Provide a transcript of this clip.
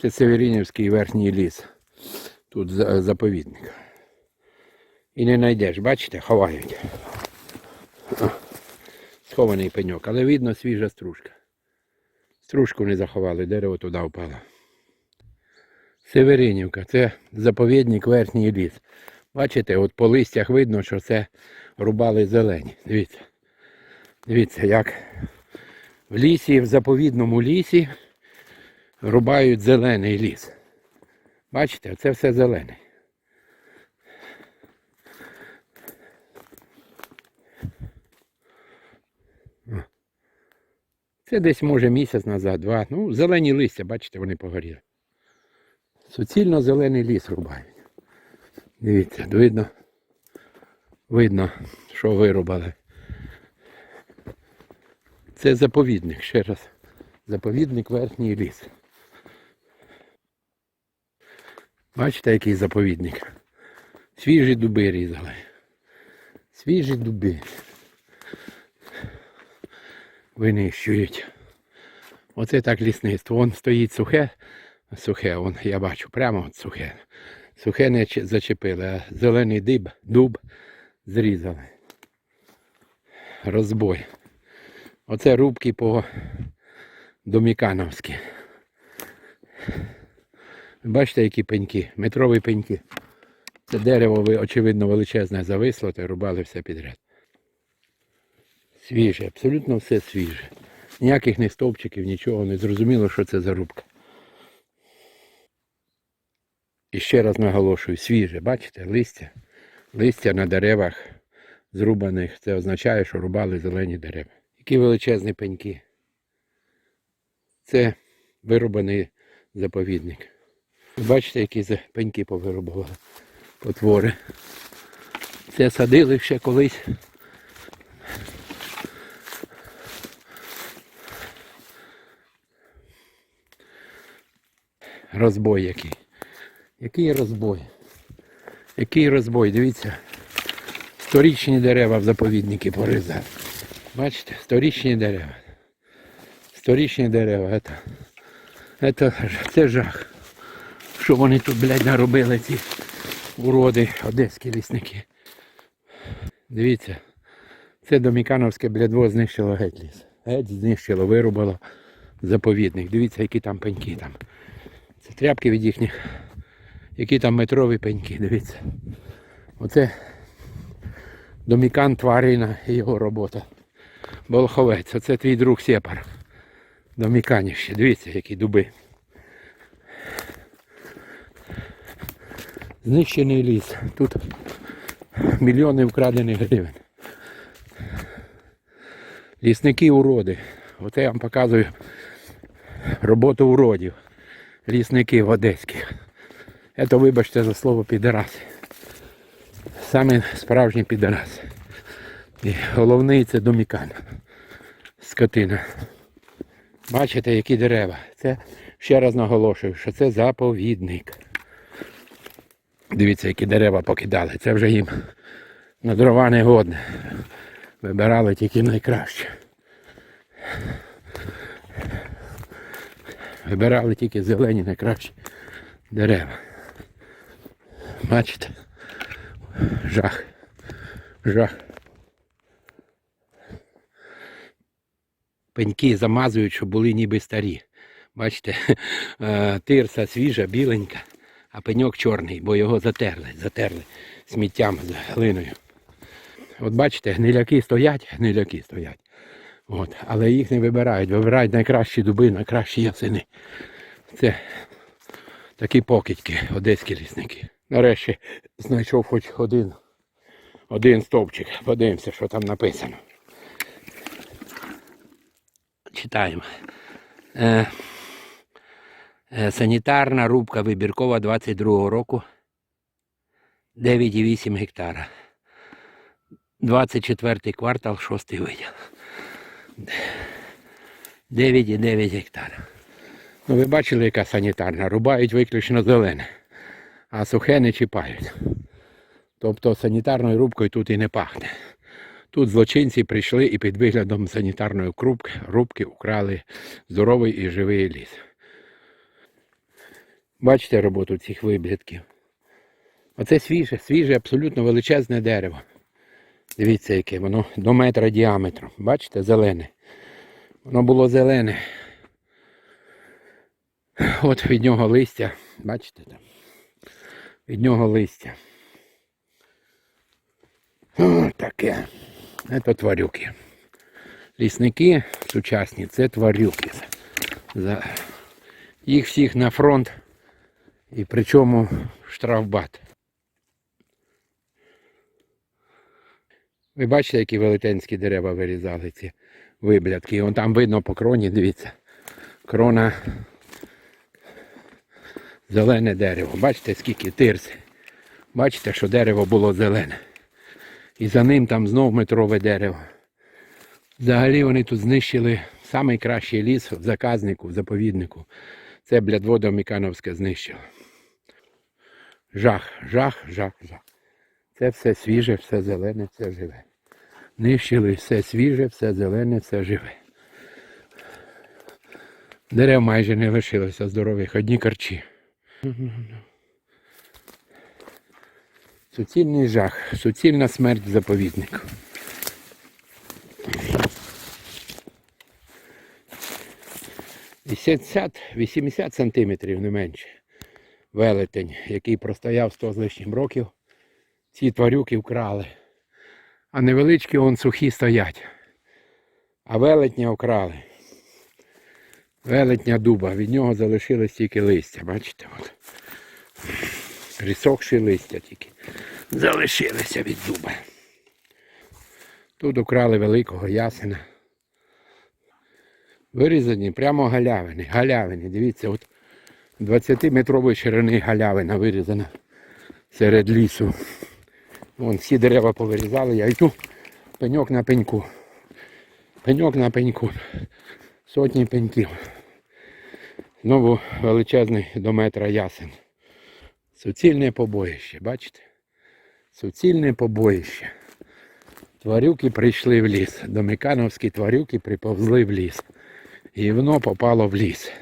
Це Северинівський верхній ліс. Тут заповідник. І не знайдеш, бачите, ховають. Схований пеньок, але видно свіжа стружка. Стружку не заховали, дерево туди впало. Северинівка, це заповідник верхній ліс. Бачите, от по листях видно, що це рубали зелені. Дивіться. Дивіться, як в лісі, в заповідному лісі рубають зелений ліс. Бачите, це все зелене. Це десь може місяць назад, два. Ну, зелені листя, бачите, вони погоріли. Суцільно зелений ліс рубають. Дивіться, видно, видно, що вирубали. Це заповідник, ще раз. Заповідник верхній ліс. Бачите, який заповідник? Свіжі дуби різали. Свіжі дуби. Винищують. Оце так лісництво. Вон стоїть сухе, сухе, вон, я бачу, прямо от сухе. Сухе не зачепили, а зелений диб, дуб зрізали. Розбой. Оце рубки по домікановськи. Бачите, які пеньки, метрові пеньки. Це дерево, очевидно, величезне зависло, та рубали все підряд. Свіже, абсолютно все свіже. Ніяких не стовпчиків, нічого, не зрозуміло, що це за рубка. І ще раз наголошую, свіже, бачите, листя. Листя на деревах зрубаних. Це означає, що рубали зелені дерева. Які величезні пеньки. Це вирубаний заповідник. Бачите, які за- пеньки повирубували потвори. Це садили ще колись. Розбой який. Який розбой? Який розбой? Дивіться. Сторічні дерева в заповідники порізали. Бачите, сторічні дерева. Сторічні дерева. Це, це, це жах. Що вони тут, блядь, наробили ці уроди, одеські лісники. Дивіться, це Домікановське блядво знищило геть ліс. Геть знищило, вирубало заповідник. Дивіться, які там пеньки там. Це тряпки від їхніх. Які там метрові пеньки, дивіться. Оце Домікан Тварина і його робота. Болховець, оце твій друг Сепар. Доміканіще. Дивіться, які дуби. Знищений ліс. Тут мільйони вкрадених гривень. Лісники уроди. Оце я вам показую роботу уродів. Лісників одеських. Це, вибачте за слово підараси. Саме справжні підараси. І головний це домікан. Скотина. Бачите, які дерева. Це ще раз наголошую, що це заповідник. Дивіться, які дерева покидали. Це вже їм на дрова не годне. Вибирали тільки найкраще. Вибирали тільки зелені найкращі дерева. Бачите? Жах. Жах. Пеньки замазують, щоб були ніби старі. Бачите, е, тирса свіжа, біленька, а пеньок чорний, бо його затерли, затерли сміттям з глиною. От бачите, гниляки стоять, гниляки стоять. От, але їх не вибирають. Вибирають найкращі дуби, найкращі ясини. Це такі покидьки, одеські лісники. Нарешті знайшов хоч один, один стовпчик. Подивимося, що там написано. Читаємо. Е, санітарна рубка вибіркова 22 року. 9,8 гектара. 24 квартал, 6 виділ. 9,9 гектара. Ну ви бачили, яка санітарна. Рубають виключно зелене, а сухе не чіпають. Тобто санітарною рубкою тут і не пахне. Тут злочинці прийшли і під виглядом санітарної рубки украли здоровий і живий ліс. Бачите роботу цих виблядків. Оце свіже, свіже, абсолютно величезне дерево. Дивіться, яке воно до метра діаметром. Бачите, зелене. Воно було зелене. От від нього листя. Бачите там? Від нього листя. О, таке. Це тварюки. Лісники сучасні це тварюки. За... Їх всіх на фронт і причому штрафбат. Ви бачите, які велетенські дерева вирізали ці виблядки. Вон там видно по кроні, дивіться. Крона зелене дерево. Бачите, скільки тирси. Бачите, що дерево було зелене. І за ним там знов метрове дерево. Взагалі вони тут знищили найкращий ліс в заказнику, в заповіднику. Це блядводо Мікановське знищило. Жах, жах, жах, жах. Це все свіже, все зелене, все живе. Нищили все свіже, все зелене, все живе. Дерев майже не лишилося здорових, одні корчі. Суцільний жах, суцільна смерть заповіднику. Вісімдесят, 80 сантиметрів не менше. Велетень, який простояв 100 з лишнім років. Ці тварюки вкрали. А невеличкі вон сухі стоять. А велетня вкрали. Велетня дуба. Від нього залишилось тільки листя. Бачите? От. Присохші листя тільки. Залишилися від дуба. Тут украли великого ясена. Вирізані прямо галявини. Галявини. Дивіться, от 20-метрової ширини галявина вирізана серед лісу. Вон всі дерева повирізали, я йду пеньок на пеньку. Пеньок на пеньку. Сотні пеньків. Знову величезний до метра ясен. Суцільне побоїще, бачите? Суцільне побоїще. Тварюки прийшли в ліс. Домикановські тварюки приповзли в ліс. І воно попало в ліс.